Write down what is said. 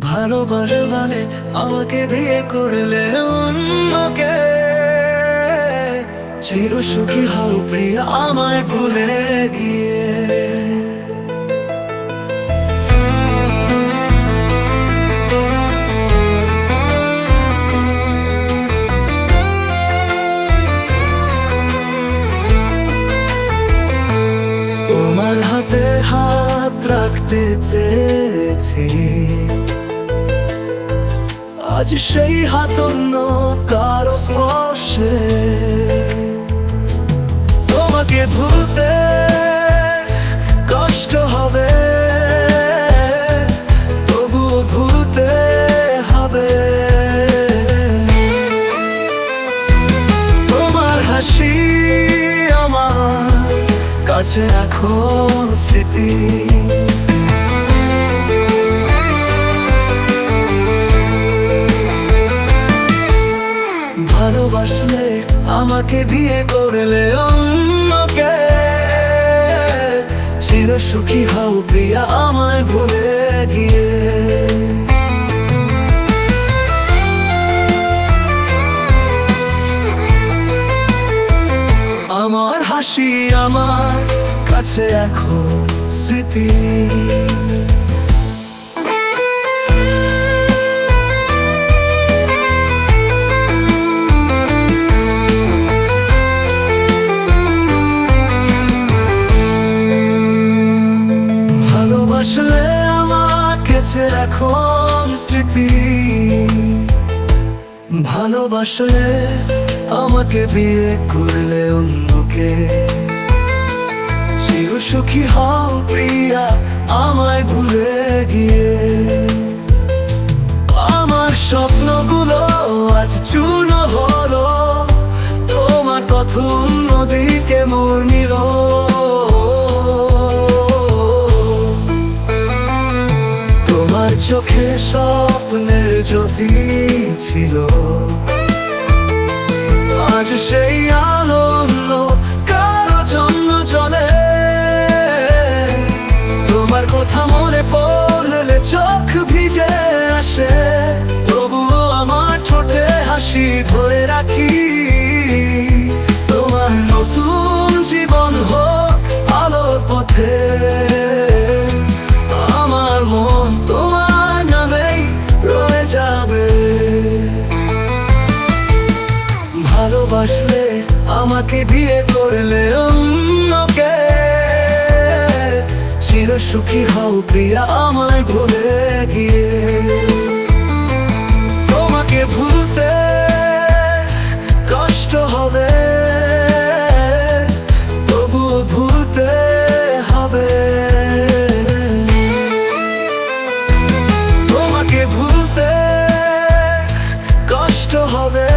ভালোবাসে বলে আমাকে বিয়ে করলে অন্যকে। চির সুখী হও প্রিয়, আমায় ভুলে গিয়ে। তোমার হাতে হাত রাখতে চেয়েছি। আজ সেই হাত অন্য কারও স্পর্শে। তোমাকে ভুলতে কষ্ট হবে, তবুও ভুলতে হবে। তোমার হাসি আমার কাছে এখন স্মৃতি। আমাকে বিয়ে করলে অন্যকে। চির সুখী হও প্রিয়া, আমায় ভুলে গিয়ে। আমার হাসি, আমার কাছে এখন স্মৃতি। এখন স্মৃতি। ভালোবাসলে আমাকে বিয়ে করলে অন্যকে। চির সুখী হও প্রিয়া, আমায় ভুলে গিয়ে। আমার স্বপ্নগুলো আজ চূর্ণ হলো। তোমার কথা অন্যদিকে মোর চোখে স্বপ্নের জ্যোতি ছিল আজ সেই আমাকে বিয়ে করলে অন্যকে। চির সুখী হও প্রিয়া আমায় ভুলে গিয়ে। তোমাকে ভুলতে কষ্ট হবে ভুলতে কষ্ট হবে।